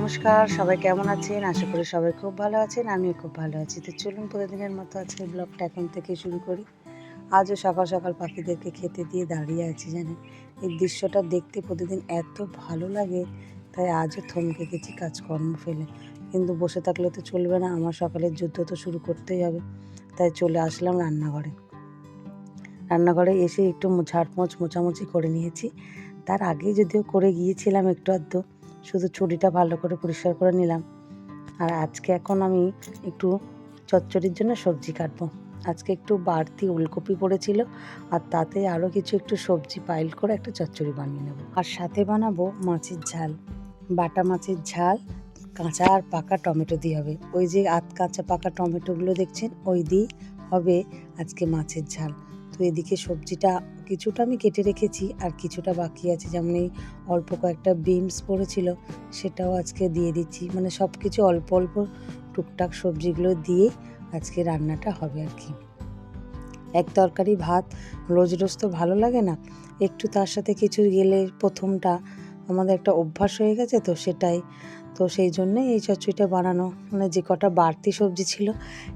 নমস্কার, সবাই কেমন আছেন? আশা করি সবাই খুব ভালো আছেন, আমিও খুব ভালো আছি। তো চলুন প্রতিদিনের মতো আজকে ব্লগটা এখন থেকে শুরু করি। আজও সকাল সকাল পাখিদেরকে খেতে দিয়ে দাঁড়িয়ে আছি জানেন। এই দৃশ্যটা দেখতে প্রতিদিন এত ভালো লাগে, তাই আজও থমকে গেছি কাজকর্ম ফেলে। কিন্তু বসে থাকলে তো চলবে না, আমার সকালের যুদ্ধ তো শুরু করতেই হবে। তাই চলে আসলাম রান্নাঘরে। রান্নাঘরে এসে একটু ঝাড়পোঁছ মোছামুছি করে নিয়েছি। তার আগে যদিও করে গিয়েছিলাম একটু আধটু শুধু ছুরিটা ভালো করে পরিষ্কার করে নিলাম। আর আজকে এখন আমি একটু চচ্চড়ির জন্য সবজি কাটবো। আজকে একটু বাড়তি ওলকপি পড়েছিল আর তাতে আরও কিছু একটু সবজি পাইল করে একটা চচ্চড়ি বানিয়ে নেব। আর সাথে বানাবো মাছের ঝাল। বাটা মাছের ঝাল, কাঁচা আর পাকা টমেটো দিয়ে হবে। ওই যে আধ কাঁচা পাকা টমেটোগুলো দেখছেন, ওই দিয়ে হবে আজকে মাছের ঝাল। তো এদিকে সবজিটা কিছুটা আমি কেটে রেখেছি, আর কিছুটা বাকি আছে। যেমন এই অল্প কয়েকটা বিমস পড়েছিল, সেটাও আজকে দিয়ে দিচ্ছি। মানে সব কিছু অল্প অল্প টুকটাক সবজিগুলো দিয়ে আজকে রান্নাটা হবে আর কি। এক তরকারি ভাত, রোজ রোজ তো ভালো লাগে না। একটু তার সাথে কিছু গেলে প্রথমটা আমাদের একটা অভ্যাস হয়ে গেছে তো সেটাই তো সেই জন্যে এই চচ্চড়িটা বানানো। মানে যে কটা বাড়তি সবজি ছিল,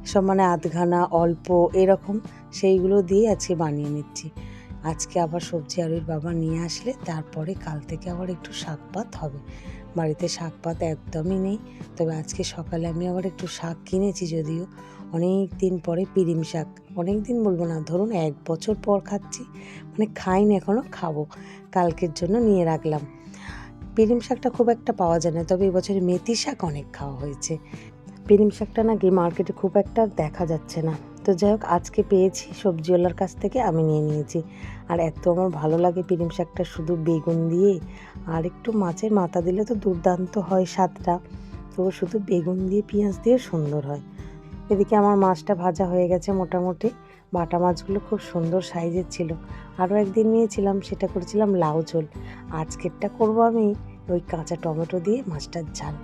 সব মানে আধঘানা অল্প, এরকম, সেইগুলো দিয়ে আজকে বানিয়ে নিচ্ছি। আজকে আবার সবজি আলুর বাবা নিয়ে আসলে, তারপরে কাল থেকে আবার একটু শাক পাত হবে। বাড়িতে শাক পাত একদমই নেই। তবে আজকে সকালে আমি আবার একটু শাক কিনেছি যদিও। অনেক দিন পরে পিরিম শাক। অনেক দিন বলব না, ধরুন এক বছর পর খাচ্ছি। মানে খাইনি এখনও খাব। কালকের জন্য নিয়ে রাখলাম। পিরিম শাকটা খুব একটা পাওয়া যায় না, তবে এবছরে মেথি শাক অনেক খাওয়া হয়েছে। পিরিম শাকটা নাকি মার্কেটে খুব একটা দেখা যাচ্ছে না। তো যাই হোক, আজকে পেয়েছি সবজিওয়ালার কাছ থেকে, আমি নিয়ে নিয়েছি। আর এত আমার ভালো লাগে পিরিম শাকটা শুধু বেগুন দিয়ে, আর একটু মাছের মাথা দিলে তো দুর্দান্ত হয় স্বাদটা। তো শুধু বেগুন দিয়ে, পেঁয়াজ দিয়ে সুন্দর হয়। এদিকে আমার মাছটা ভাজা হয়ে গেছে মোটামুটি। বাটা মাছগুলো খুব সুন্দর সাইজের ছিল। আরও একদিন নিয়েছিলাম, সেটা করেছিলাম লাউ ঝোল। আজকেরটা করব আমি ওই কাঁচা টমেটো দিয়ে মাছটার ঝাল।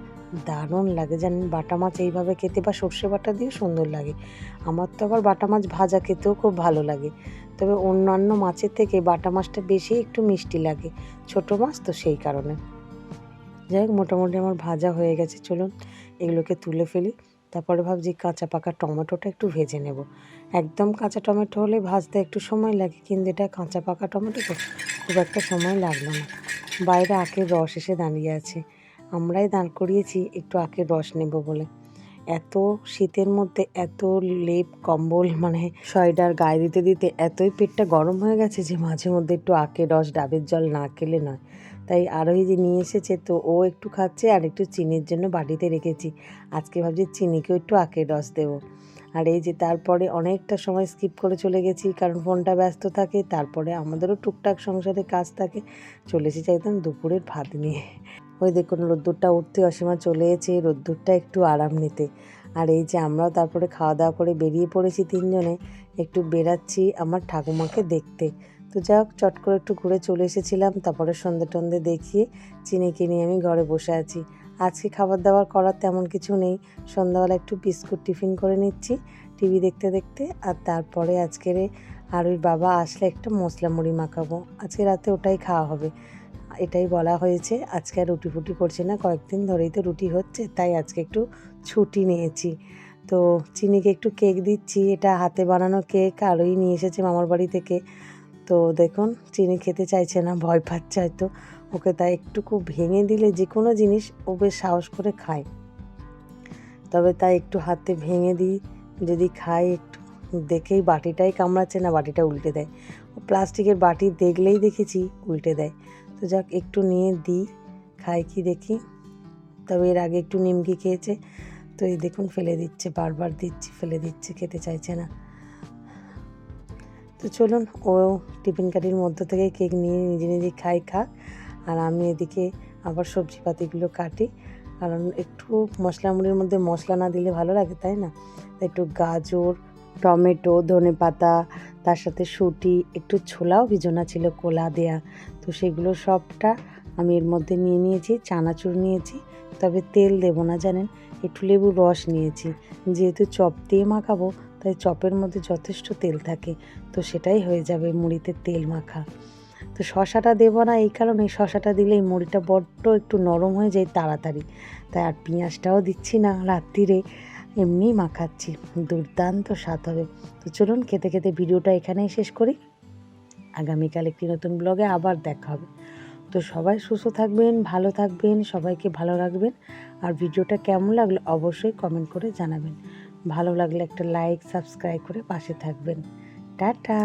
দারুণ লাগে জানেন, বাটা মাছ এইভাবে খেতে বা সর্ষে বাটা দিয়ে সুন্দর লাগে। আমার তো আবার বাটা মাছ ভাজা খেতেও খুব ভালো লাগে। তবে অন্যান্য মাছের থেকে বাটা মাছটা বেশি একটু মিষ্টি লাগে। ছোট মাছ তো সেই কারণে। যাই হোক, মোটামুটি আমার ভাজা হয়ে গেছে। চলুন, এগুলোকে তুলে ফেলি। তারপরে ভাবছি কাঁচা পাকা টমেটোটা একটু ভেজে নেব। একদম কাঁচা টমেটো হলে ভাজতে একটু সময় লাগে, কিন্তু এটা কাঁচা পাকা টমেটো তো খুব একটা সময় লাগল না। বাইরে আখের রস এসে দাঁড়িয়ে আছে। আমরাই দাঁড় করিয়েছি, একটু আখের রস নেব বলে। এত শীতের মধ্যে এত লেপ, কম্বল মানে সোয়েটার, গায়ে দিতে দিতে এতই পেটটা গরম হয়ে গেছে যে মাঝে মধ্যে একটু আখের রস, ডাবের জল না খেলে নয়। তাই আরোই যে নিয়ে এসেছে, তো ও একটু খাচ্ছে আর একটু চিনির জন্য বাড়িতে রেখেছি। আজকে ভাবছি চিনিকেও একটু আখের রস দেবো। আর এই যে তারপরে অনেকটা সময় স্কিপ করে চলে গেছি, কারণ ফোনটা ব্যস্ত থাকে, তারপরে আমাদেরও টুকটাক সংসারে কাজ থাকে, চলে এসেছি একদম দুপুরের ভাত নিয়ে। ওই দেখুন, রোদ্দুরটা উঠতে অসীমা চলে এসেছে রোদ্দুরটা একটু আরাম নিতে। আর এই যে আমরাও তারপরে খাওয়া দাওয়া করে বেরিয়ে পড়েছি তিনজনে, একটু বেরাচ্ছি আমার ঠাকুমাকে দেখতে। তো যাই হোক চট করে একটু ঘুরে চলে এসেছিলাম, তারপরে সন্ধে টন্ধে দেখিয়ে চিনিকে নিয়ে আমি ঘরে বসে আছি। আজকে খাবার দাবার করার তেমন কিছু নেই, সন্ধ্যাবেলা একটু বিস্কুট টিফিন করে নিচ্ছি টিভি দেখতে দেখতে, আর তারপরে আজকের আর ওই বাবা আসলে একটা মশলা মুড়ি মাখাবো, আজকে রাতে ওটাই খাওয়া হবে। এটাই বলা হয়েছে, আজকে আর রুটি ফুটি করছি না, কয়েকদিন ধরেই তো রুটি হচ্ছে, তাই আজকে একটু ছুটি নিয়েছি। তো চিনিকে একটু কেক দিচ্ছি, এটা হাতে বানানো কেক আরোই নিয়ে এসেছে মামার বাড়ি থেকে। তো দেখুন, চিনি খেতে চাইছে না, ভয় পাচ্ছে হয়তো, ওকে তাই একটুকু ভেঙে দিলে যে কোনো জিনিস ও বেশ সাহস করে খায়। তবে তাই একটু হাতে ভেঙে দিই, যদি খায় একটু, দেখেই বাটিটাই কামড়াচ্ছে না, বাটিটা উল্টে দেয়। প্লাস্টিকের বাটি দেখলেই দেখেছি, উল্টে দেয়। তো যাক, একটু নিয়ে দিই, খাই কি দেখি। তবে এর আগে একটু নিমকি খেয়েছে। তো এই দেখুন, ফেলে দিচ্ছে, বারবার দিচ্ছি, ফেলে দিচ্ছে, খেতে চাইছে না। তো চলুন, ও টিফিন কাটির মধ্য থেকে কেক নিয়ে নিজে নিজে খাই, খাক। আর আমি এদিকে আবার সবজিপাতিগুলো কাটি। কারণ একটু মশলা মুড়ির মধ্যে মশলা না দিলে ভালো লাগে, তাই না? একটু গাজর টমেটো, ধনে পাতা, তার সাথে শুটি, একটু ছোলাও ভিজোনা ছিল, কোলা দেয়া। তো সেগুলো সবটা আমি এর মধ্যে নিয়ে নিয়েছি, চানাচুর নিয়েছি, তবে তেল দেবো না, জানেন? একটু লেবুর রস নিয়েছি। যেহেতু চপ দিয়ে মাখাবো, তাই চপের মধ্যে যথেষ্ট তেল থাকে। তো সেটাই হয়ে যাবে মুড়িতে তেল মাখা। তো শশাটা দেবো না, এই কারণে শশাটা দিলে এই মুড়িটা বড্ড একটু নরম হয়ে যায় তাড়াতাড়ি। তাই আর পেঁয়াজটাও দিচ্ছি না রাত্রিরে এমনি মাখাচ্ছি, দুর্দান্ত স্বাদ হবে। তো চলুন খেতে খেতে ভিডিওটা এখানেই শেষ করি। আগামীকাল একটি নতুন ব্লগে আবার দেখা হবে। তো সবাই সুস্থ থাকবেন, ভালো থাকবেন, সবাইকে ভালো রাখবেন। আর ভিডিওটা কেমন লাগল অবশ্যই কমেন্ট করে জানাবেন। ভালো লাগলে একটা লাইক, সাবস্ক্রাইব করে পাশে থাকবেন। টাটা!